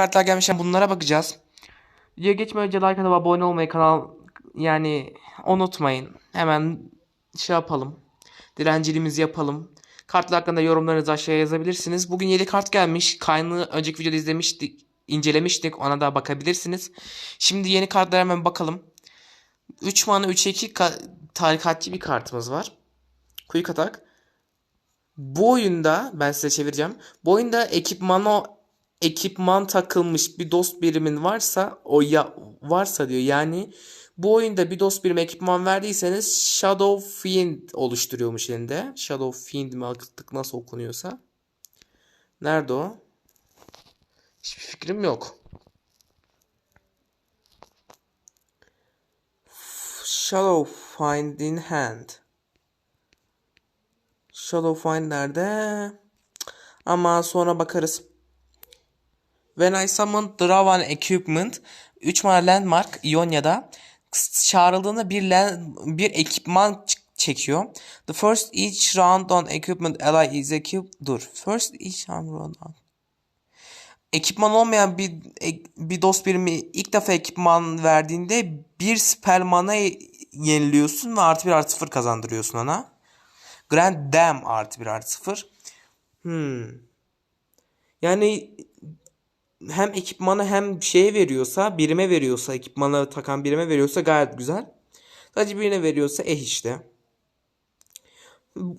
kartlar gelmişken bunlara bakacağız. Videoya geçmeden önce like atıp abone olmayı kanal yani unutmayın. Hemen şey yapalım. Direnciliğimizi yapalım. Kartlar hakkında yorumlarınızı aşağıya yazabilirsiniz. Bugün yeni kart gelmiş. Kaynağı önceki videoda izlemiştik, incelemiştik. Ona da bakabilirsiniz. Şimdi yeni kartlara hemen bakalım. 3 mana 3'e 2 ka- tarikatçı bir kartımız var. Quick Attack. Bu oyunda ben size çevireceğim. Bu oyunda ekipmana ekipman takılmış bir dost birimin varsa o ya varsa diyor. Yani bu oyunda bir dost birime ekipman verdiyseniz Shadow Fiend oluşturuyormuş elinde. Shadow Fiend mi artık nasıl okunuyorsa. Nerede o? Hiçbir fikrim yok. Shadow Find in Hand. Shadow Find nerede? Ama sonra bakarız. When I summon Dravan Equipment 3 mana landmark İonya'da çağrıldığında bir land, bir ekipman çekiyor. The first each round on equipment ally is equipped. Dur. First each round on. Ekipman olmayan bir bir dost birimi ilk defa ekipman verdiğinde bir spell mana yeniliyorsun ve artı bir artı sıfır kazandırıyorsun ona. Grand Dam artı bir artı sıfır. Hmm. Yani hem ekipmanı hem şeye veriyorsa, birime veriyorsa, ekipmanı takan birime veriyorsa gayet güzel. Sadece birine veriyorsa eh işte.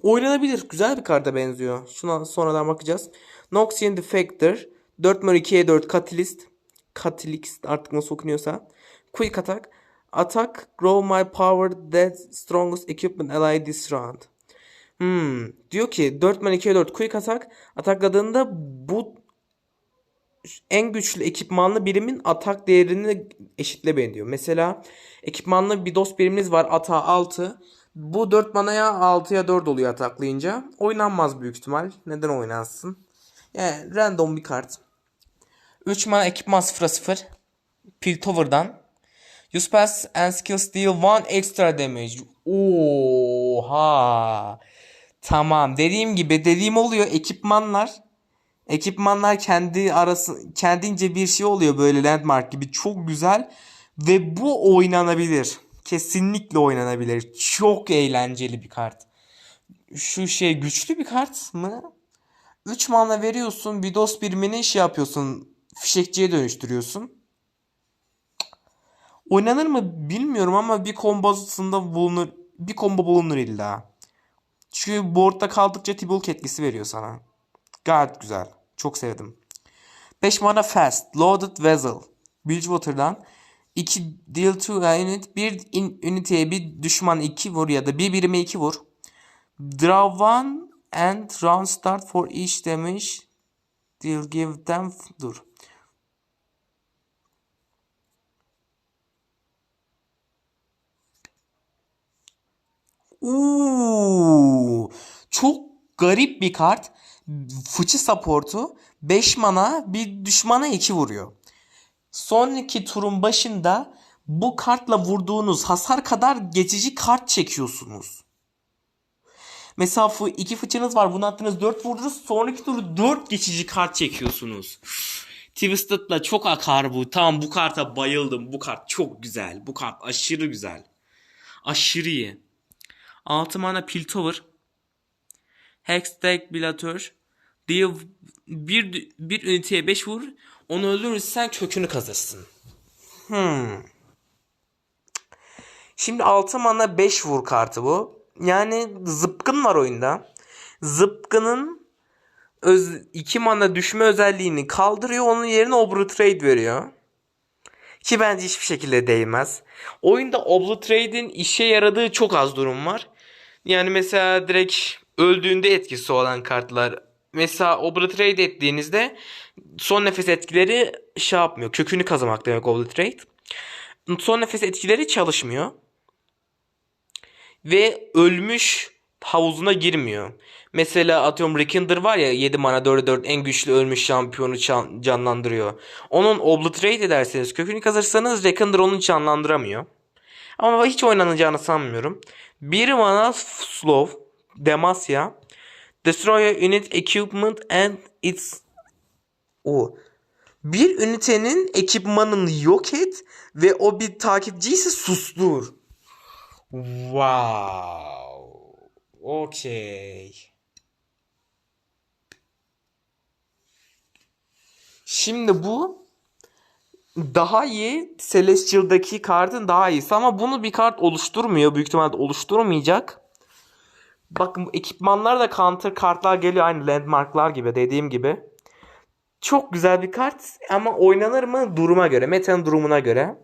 Oynanabilir. Güzel bir karta benziyor. Şuna sonradan bakacağız. Noxian Defector. 4 numara 2'ye 4 Catalyst. Catalyst artık nasıl okunuyorsa. Quick Attack. Attack. Grow my power that strongest equipment ally this round. Hmm. Diyor ki 4 numara 2'ye 4 Quick Attack. Atakladığında bu en güçlü ekipmanlı birimin atak değerini eşitle beni Mesela ekipmanlı bir dost biriminiz var ata 6. Bu 4 manaya 6'ya 4 oluyor ataklayınca. Oynanmaz büyük ihtimal. Neden oynansın? Yani random bir kart. 3 mana ekipman 0 0. Piltover'dan. Use pass and skills deal 1 extra damage. Oha. Tamam. Dediğim gibi dediğim oluyor. Ekipmanlar Ekipmanlar kendi arası kendince bir şey oluyor böyle landmark gibi çok güzel ve bu oynanabilir. Kesinlikle oynanabilir. Çok eğlenceli bir kart. Şu şey güçlü bir kart mı? 3 mana veriyorsun bir dost birimini şey yapıyorsun fişekçiye dönüştürüyorsun. Oynanır mı bilmiyorum ama bir kombosunda bulunur. Bir combo bulunur illa. Çünkü boardda kaldıkça Tibulk etkisi veriyor sana. Gayet güzel. Çok sevdim. 5 mana fast. Loaded Vessel. Bridgewater'dan 2 deal to unit. Bir in, üniteye bir düşman 2 vur ya da bir birime 2 vur. Draw one and round start for each damage. Deal give them dur. Uuu, çok garip bir kart. Fıçı support'u 5 mana bir düşmana 2 vuruyor. Sonraki turun başında bu kartla vurduğunuz hasar kadar geçici kart çekiyorsunuz. Mesela iki fıçınız var. Bunu attınız 4 vurdunuz. Sonraki turu 4 geçici kart çekiyorsunuz. Twisted'la çok akar bu. Tamam bu karta bayıldım. Bu kart çok güzel. Bu kart aşırı güzel. Aşırı iyi. 6 mana Piltover. Hextech Bilatör. Deal bir, bir üniteye 5 vur. Onu öldürürsen kökünü kazırsın. Hmm. Şimdi 6 mana 5 vur kartı bu. Yani zıpkın var oyunda. Zıpkının öz, 2 mana düşme özelliğini kaldırıyor. Onun yerine Obliterate veriyor. Ki bence hiçbir şekilde değmez. Oyunda Obliterate'in işe yaradığı çok az durum var. Yani mesela direkt öldüğünde etkisi olan kartlar. Mesela Obliterate ettiğinizde son nefes etkileri şey yapmıyor. Kökünü kazımak demek Obliterate. Son nefes etkileri çalışmıyor. Ve ölmüş havuzuna girmiyor. Mesela atıyorum Rekindler var ya 7 mana 4'e 4 en güçlü ölmüş şampiyonu can- canlandırıyor. Onun Obliterate ederseniz kökünü kazırsanız Rekindler onu canlandıramıyor. Ama hiç oynanacağını sanmıyorum. 1 mana slow Demacia Destroy unit equipment and its o Bir ünitenin ekipmanını yok et ve o bir takipçi ise sustur. Wow. Okey. Şimdi bu daha iyi Celestial'daki kartın daha iyisi ama bunu bir kart oluşturmuyor. Büyük ihtimalle oluşturmayacak. Bakın ekipmanlar da counter kartlar geliyor aynı landmarklar gibi dediğim gibi. Çok güzel bir kart ama oynanır mı duruma göre, metanın durumuna göre.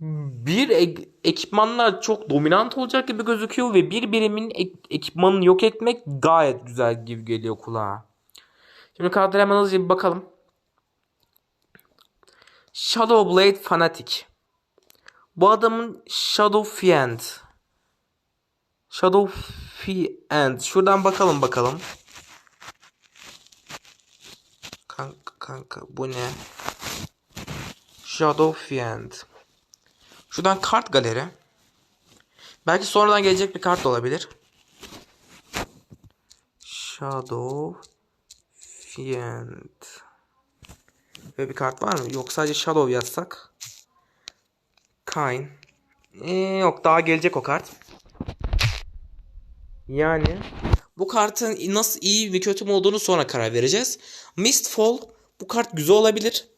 Bir ek- ekipmanlar çok dominant olacak gibi gözüküyor ve bir birimin ek- ekipmanını yok etmek gayet güzel gibi geliyor kulağa. Şimdi kartlara hemen hızlıca bir bakalım. Shadow Blade Fanatic. Bu adamın Shadow Fiend. Shadow Fiend. Şuradan bakalım bakalım. Kanka kanka bu ne? Shadow Fiend. Şuradan kart galeri. Belki sonradan gelecek bir kart da olabilir. Shadow Fiend. Böyle bir kart var mı? Yok sadece Shadow yazsak. Kain. Ee, yok daha gelecek o kart. Yani bu kartın nasıl iyi mi kötü mü olduğunu sonra karar vereceğiz. Mistfall bu kart güzel olabilir.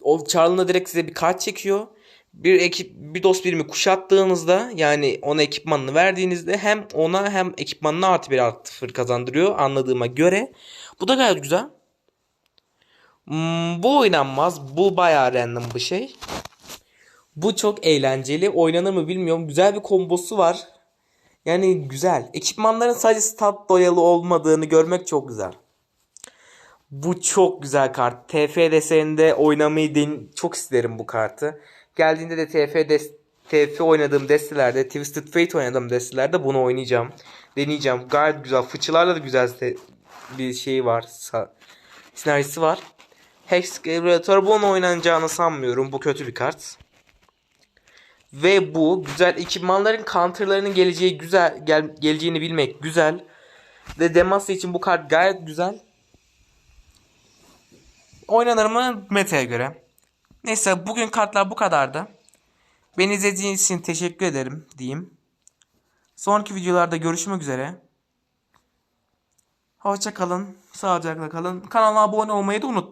O Charlie'na direkt size bir kart çekiyor. Bir ekip bir dost birimi kuşattığınızda yani ona ekipmanını verdiğinizde hem ona hem ekipmanına artı bir artı sıfır kazandırıyor anladığıma göre. Bu da gayet güzel. Hmm, bu oynanmaz. Bu bayağı random bir şey. Bu çok eğlenceli. Oynanır mı bilmiyorum. Güzel bir kombosu var. Yani güzel. Ekipmanların sadece stat doyalı olmadığını görmek çok güzel. Bu çok güzel kart. TF deseninde oynamayı den çok isterim bu kartı. Geldiğinde de TF des TF oynadığım destelerde, Twisted Fate oynadığım destelerde bunu oynayacağım. Deneyeceğim. Gayet güzel. Fıçılarla da güzel bir şey var. Senaryosu var. Hex Generator bunu oynanacağını sanmıyorum. Bu kötü bir kart. Ve bu güzel ekipmanların counterlarının geleceği güzel gel, geleceğini bilmek güzel. Ve Demacia için bu kart gayet güzel. Oynanır mı meta'ya göre. Neyse bugün kartlar bu kadardı. Beni izlediğiniz için teşekkür ederim diyeyim. Sonraki videolarda görüşmek üzere. Hoşça kalın, sağlıcakla kalın. Kanala abone olmayı da unutmayın.